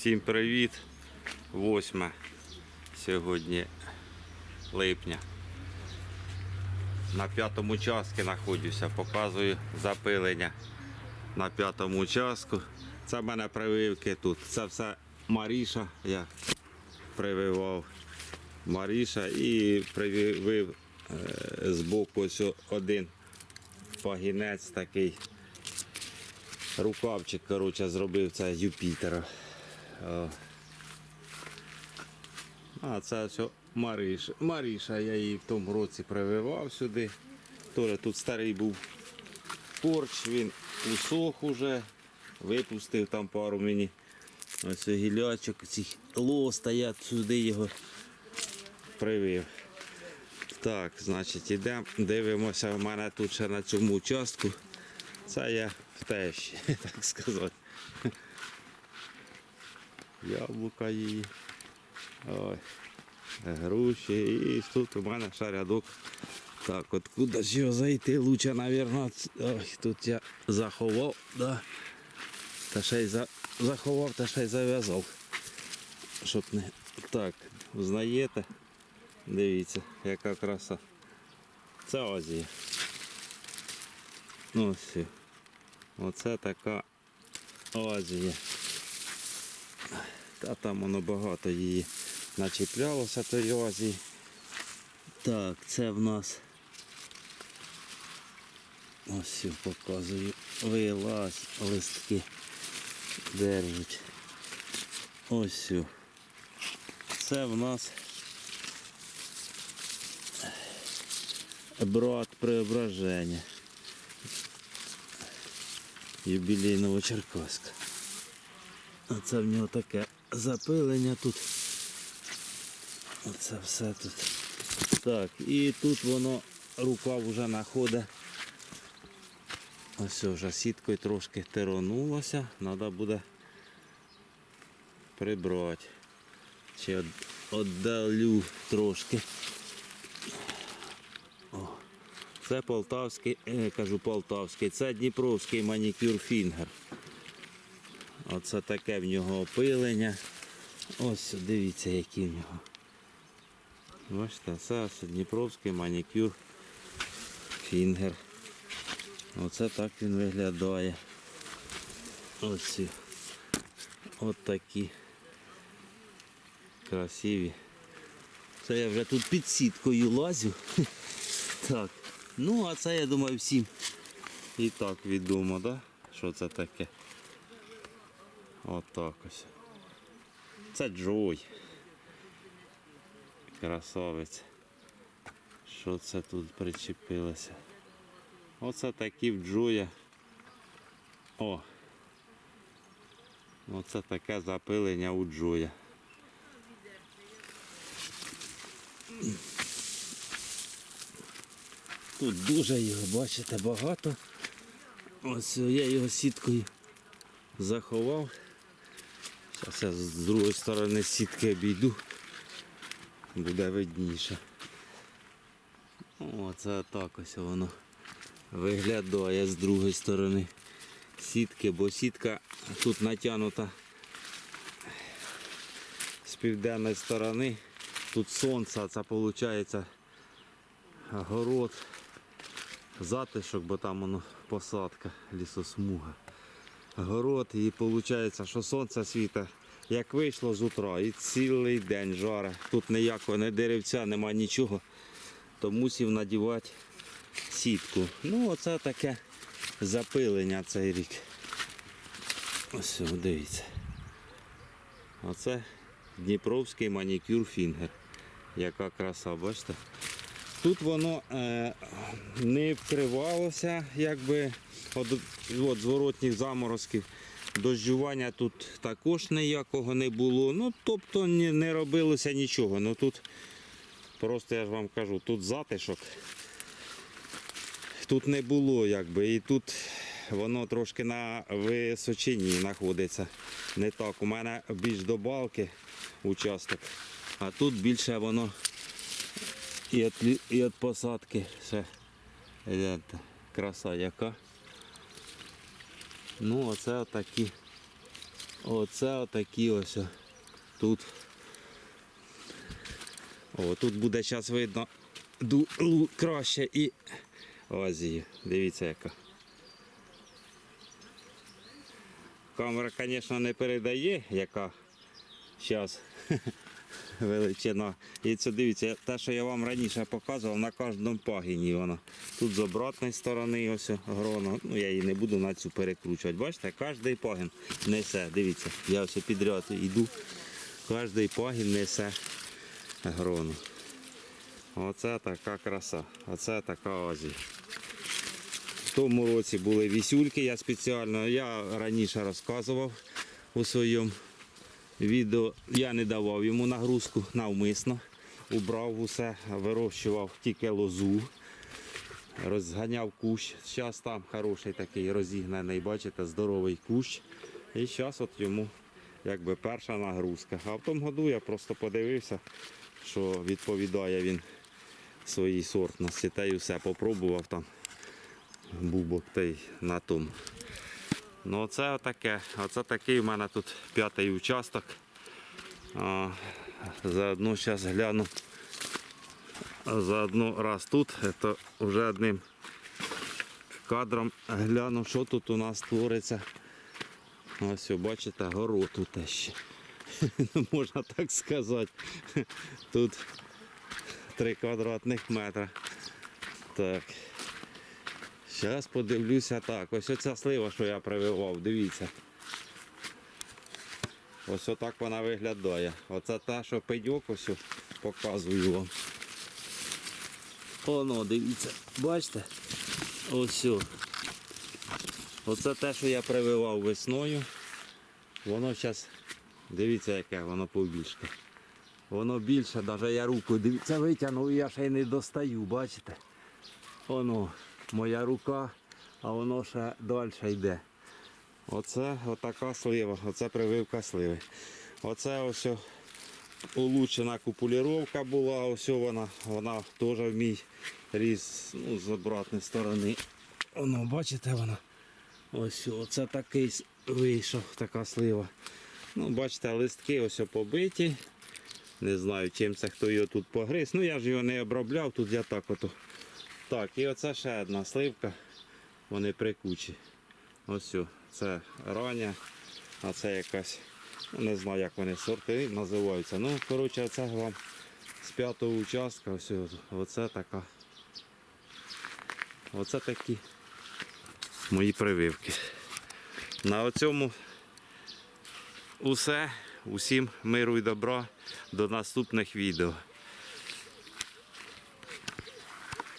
Всім привіт! 8 сьогодні липня. На п'ятому участку знаходжуся, показую запилення на п'ятому участку. Це в мене прививки тут. Це все Маріша. Я прививав Маріша і привив е, з боку ось один пагінець такий. Рукавчик, коротше, зробив це Юпітера. О. А це все Маріша. Маріша, я її в тому році прививав сюди. Тоже тут старий був порч, він усох уже, випустив там пару мені. Ось гілячок, ці ло стоять сюди його привив. Так, значить, ідемо, дивимося, в мене тут ще на цьому участку. Це я тещі, так сказати. Яблука її. Ой. Груші. І тут у мене ще рядок. Так, от куди ж його зайти? Лучше, мабуть. Ой, тут я заховав, да. Та ще й за... заховав, та ще й зав'язав. Щоб не. Так, знаєте? Дивіться, яка краса. Це Азія. Ну все. Оце така Азія. Та там воно багато її начіплялося тої Азії. Так, це в нас. Ось показую. Вилазь, листки держать. Ось. Це в нас брат преображення. Юбілейного Черкаська. А це в нього таке запилення тут. Оце все тут. Так, і тут воно рукав вже знаходить. Ось вже сіткою трошки теронулося. Треба буде прибрати. Од- віддалю трошки. О, це полтавський, е, кажу полтавський, це Дніпровський манікюр фінгер. Оце таке в нього опилення. Ось дивіться, які в нього. Бачите, це Дніпровський манікюр фінгер. Оце так він виглядає. Ось. Такі красиві. Це я вже тут під сіткою лазю. Так. Ну, а це я думаю всім і так відомо, да? що це таке. От так ось. Це Джой. Красавець. Що це тут причепилося? Оце такі в Джоя. О! Оце таке запилення у Джоя. Тут дуже його, бачите, багато. Ось я його сіткою заховав. Зараз я з другої сторони сітки обійду. Буде видніше. Оце так ось воно виглядає з другої сторони сітки, бо сітка тут натягнута з південної сторони. Тут сонце, це виходить город, затишок, бо там воно посадка, лісосмуга. Город і виходить, що сонце світить, як вийшло з утра, і цілий день жаре. Тут ніякого не деревця, нема нічого, то мусив надівати сітку. Ну, оце таке запилення цей рік. Ось дивіться. Оце Дніпровський манікюр фінгер. Яка краса, бачите? Тут воно е, не вкривалося, якби от, от зворотніх заморозків. Дождювання тут також ніякого не було. Ну, тобто не, робилося нічого. Ну тут просто я ж вам кажу, тут затишок. Тут не було, якби, і тут воно трошки на височині знаходиться. Не так. У мене більш до балки участок, а тут більше воно і від, і від посадки. Ще краса яка. Ну, оце такі Оце отакі ось тут. О, тут буде зараз видно краще і Азію. Дивіться яка. Камера, звісно, не передає, яка зараз величина. І це дивіться, те, що я вам раніше показував, на кожному пагіні вона. Тут з обратної сторони ось грона. Ну, я її не буду на цю перекручувати. Бачите, кожний пагін несе. Дивіться, я ось підряд йду. Кожний пагін несе грону. Оце така краса. Оце така Азія. В тому році були вісюльки, я спеціально, я раніше розказував у своєму відео. Я не давав йому нагрузку навмисно. Убрав усе, вирощував тільки лозу, розганяв кущ. Зараз там хороший такий розігнаний, бачите, здоровий кущ. І зараз от йому якби перша нагрузка. А в тому году я просто подивився, що відповідає він своїй сортності. Та й все попробував там бубок та й на тому. Ну оце отаке. Оце такий у мене тут п'ятий участок. Заодно зараз гляну. Заодно раз тут, то вже одним кадром гляну, що тут у нас твориться. Ось, бачите, город тут ще. Можна так сказати. Тут 3 квадратних метри. Так. Зараз подивлюся так. Ось оця слива, що я прививав, дивіться. Ось отак вона виглядає. Оце та, що пеньок, ось показую вам. Оно, дивіться, бачите? Ось. Оце те, що я прививав весною. Воно зараз, дивіться, яке воно побільше. Воно більше, навіть я руку дивіться, витягнув, я ще й не достаю, бачите? Воно, моя рука, а воно ще далі йде. Оце отака слива, оце прививка сливи. Оце ось улучшена купуліровка була, ось вона, вона теж в мій ріс ну, з обратної сторони. Воно, бачите, вона. Ось оце такий вийшов, така слива. Ну, бачите, листки ось побиті. Не знаю, чим це хто його тут погриз. Ну я ж його не обробляв, тут я так ото. Так, і оце ще одна сливка. Вони прикучі. Ось це рання, а це якась, ну, не знаю, як вони сорти називаються. Ну, коротше, це вам з п'ятого участка, ось оце така. Оце такі мої прививки. На цьому усе. Усім миру і добра. До наступних відео.